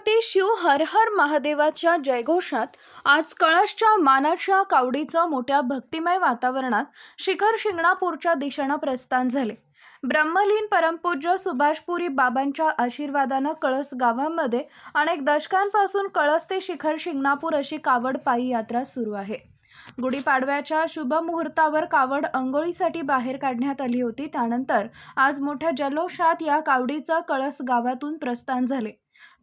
छत्रपती शिव हर हर महादेवाच्या जयघोषात आज कळशच्या मानाच्या कावडीचं मोठ्या भक्तिमय वातावरणात शिखर शिंगणापूरच्या दिशेनं प्रस्थान झाले. ब्रह्मलीन परमपूज्य सुभाषपुरी बाबांच्या आशीर्वादानं कळस गावामध्ये अनेक दशकांपासून कळस ते शिखर शिंगणापूर अशी कावड पायी यात्रा सुरू आहे. गुढीपाडव्याच्या शुभ मुहूर्तावर कावड अंघोळीसाठी बाहेर काढण्यात आली होती. त्यानंतर आज मोठ्या जल्लोषात या कावडीचं कळस गावातून प्रस्थान झाले.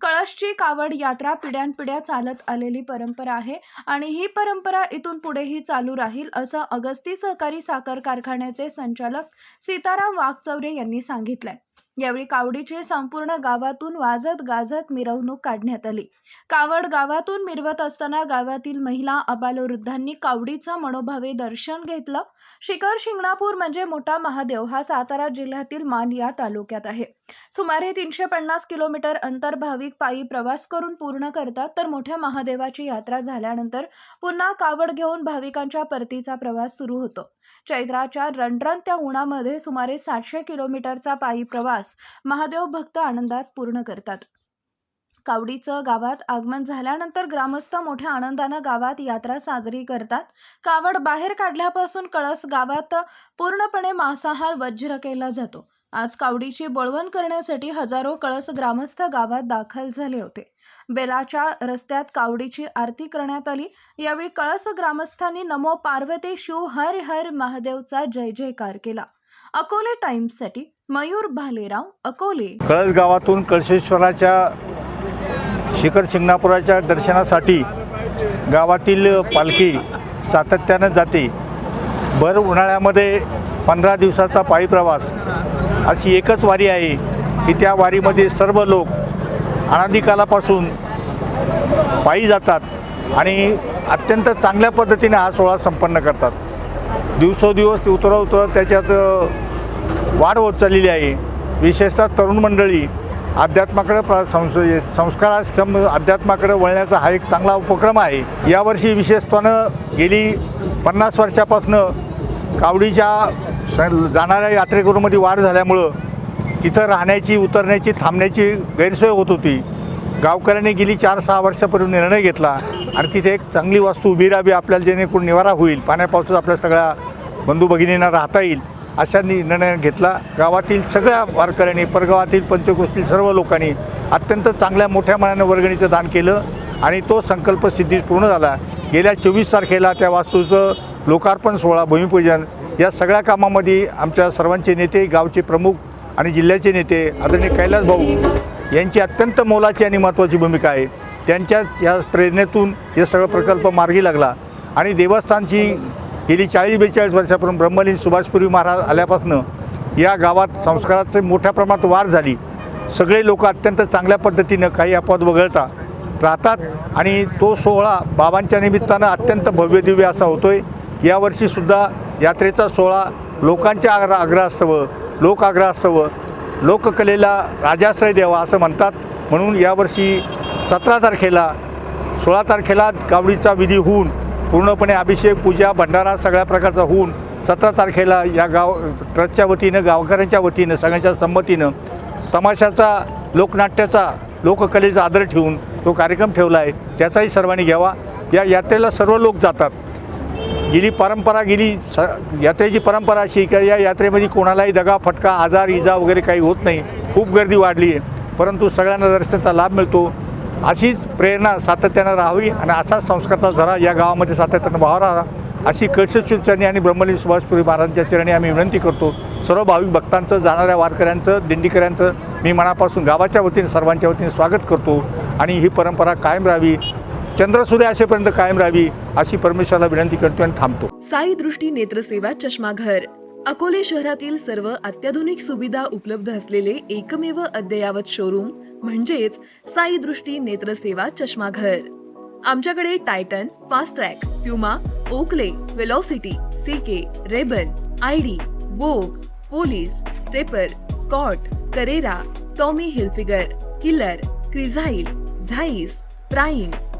कळशची कावड यात्रा पिढ्यानपिढ्या चालत आलेली परंपरा आहे आणि ही परंपरा इथून पुढेही चालू राहील असं अगस्ती सहकारी साखर कारखान्याचे संचालक सीताराम वाघचौरे यांनी सांगितलंय. यावेळी कावडीची संपूर्ण गावातून वाजत गाजत मिरवणूक काढण्यात आली. कावड गावातून मिरवत असताना गावातील महिला अबालवृद्धांनी कावडीचं मनोभावे दर्शन घेतलं. शिखर शिंगणापूर म्हणजे मोठा महादेव हा सातारा जिल्ह्यातील मान या तालुक्यात आहे. सुमारे तीनशे पन्नास किलोमीटर अंतर भाविक पायी प्रवास करून पूर्ण करतात तर मोठ्या महादेवाची यात्रा झाल्यानंतर पुन्हा कावड घेऊन भाविकांच्या परतीचा प्रवास सुरू होतो. चैत्राच्या रणरणत्या उन्हामध्ये सुमारे सातशे किलोमीटरचा पायी प्रवास महादेव भक्त आनंदात पूर्ण करतात. कावडीचं गावात आगमन झाल्यानंतर ग्रामस्थ मोठ्या आनंदानं गावात यात्रा साजरी करतात. कावड बाहेर काढल्यापासून कळस गावात पूर्णपणे मांसाहार वज्र केला जातो. आज कावडीची बळवण करण्यासाठी हजारो कळस ग्रामस्थ गावात दाखल झाले होते. बेलाच्या रस्त्यात कावडीची आरती करण्यात आली. यावेळी कळस ग्रामस्थांनी नमो पार्वती शिव हर हर महादेवचा जय जयकार केला. अकोले टाइम्ससाठी मयूर भालेराव अकोले. कळस गावातून कळशेश्वराच्या शिखर शिंगणापुराच्या दर्शनासाठी गावातील पालखी सातत्यानं जाते. भर उन्हाळ्यामध्ये पंधरा दिवसाचा पायी प्रवास अशी एकच वारी आहे की त्या वारीमध्ये सर्व लोक अनादिकालापासून पायी जातात आणि अत्यंत चांगल्या पद्धतीने हा सोहळा संपन्न करतात. दिवसोदिवस उतरा उतरा त्याच्यात वाढ होत चाललेली आहे. विशेषतः तरुण मंडळी अध्यात्माकडे प्रा संस संस्काराक्षम अध्यात्माकडे वळण्याचा हा एक चांगला उपक्रम आहे. यावर्षी विशेषत्वानं गेली पन्नास वर्षापासनं कावडीच्या जाणाऱ्या यात्रेकरूमध्ये वाढ झाल्यामुळं तिथं राहण्याची उतरण्याची थांबण्याची गैरसोय होत होती. गावकऱ्यांनी गेली चार सहा वर्षापूर्वी निर्णय घेतला आणि तिथे एक चांगली वास्तू उभी राहावी आपल्याला जेणेकरून निवारा होईल पाण्यापावसात आपल्या सगळ्या बंधू भगिनींना राहता येईल अशा निर्णय घेतला. गावातील सगळ्या वारकऱ्यांनी परगावातील पंचगोष्टीतील सर्व लोकांनी अत्यंत चांगल्या मोठ्या मनानं वर्गणीचं दान केलं आणि तो संकल्प सिद्धी पूर्ण झाला. गेल्या चोवीस तारखेला त्या वास्तूचं लोकार्पण सोहळा भूमिपूजन या सगळ्या कामामध्ये आमच्या सर्वांचे नेते गावचे प्रमुख आणि जिल्ह्याचे नेते आदरणीय कैलास भाऊ यांची अत्यंत मोलाची आणि महत्त्वाची भूमिका आहे. त्यांच्या या प्रेरणेतून हे सगळं प्रकल्प मार्गी लागला आणि देवस्थानची गेली चाळीस बेचाळीस वर्षापासून ब्रह्मलीन सुभाषपुरी महाराज आल्यापासून या गावात संस्काराचे मोठ्या प्रमाणात वाढ झाली. सगळे लोक अत्यंत चांगल्या पद्धतीनं काही अपवाद वगळता राहतात आणि तो सोहळा बाबांच्या निमित्तानं अत्यंत भव्यदिव्य असा होतो आहे यावर्षीसुद्धा यात्रेचा सोहळा लोकांच्या आग्र आग्रहास्तव लोक आग्रहास्तव लोककलेला राजाश्रय द्यावा असं म्हणतात. म्हणून यावर्षी सतरा तारखेला सोळा तारखेला कावडीचा विधी होऊन पूर्णपणे अभिषेक पूजा भंडारा सगळ्या प्रकारचा होऊन सतरा तारखेला या गाव ट्रस्टच्या वतीनं गावकऱ्यांच्या वतीनं सगळ्यांच्या संमतीनं तमाशाचा लोकनाट्याचा लोककलेचा आदर ठेवून तो कार्यक्रम ठेवला आहे. त्याचाही सर्वांनी घ्यावा. या यात्रेला सर्व लोक जातात. गेली परंपरा गेली स यात्रेची परंपरा अशी की या यात्रेमध्ये कोणालाही दगा फटका आजार इजा वगैरे काही होत नाही. खूप गर्दी वाढली आहे. परंतु सगळ्यांना दर्शनाचा लाभ मिळतो. अशीच प्रेरणा सातत्यानं राहावी आणि असाच संस्काराचा झरा या गावामध्ये सातत्यानं वाहा राहा. अशी कळशेश्वरचरणी आणि ब्रह्मलीन सुभाषपुरी महाराजांच्या चरणी आम्ही विनंती करतो. सर्व भाविक भक्तांचं जाणाऱ्या वारकऱ्यांचं दिंडीकऱ्यांचं मी मनापासून गावाच्या वतीने सर्वांच्या वतीने स्वागत करतो. आणि ही परंपरा कायम राहावी. चंद्रसूर्य असेपर्यंत कायम राहावी अशी परमेश्वराला विनंती करतो आणि थांबतो. साई दृष्टी नेत्रसेवा चष्माघर. अकोले शहरातील सर्व अत्याधुनिक सुविधा उपलब्ध असलेले एकमेव अद्ययावत शोरूम म्हणजेच साई दृष्टी नेत्रसेवा चष्माघर. आमच्याकडे Titan Fastrack Puma Oakley Velocity CK Rayban ID Vogue Police Stepper Scott Carrera Tommy Hilfiger Killer Crizal Zeiss Prime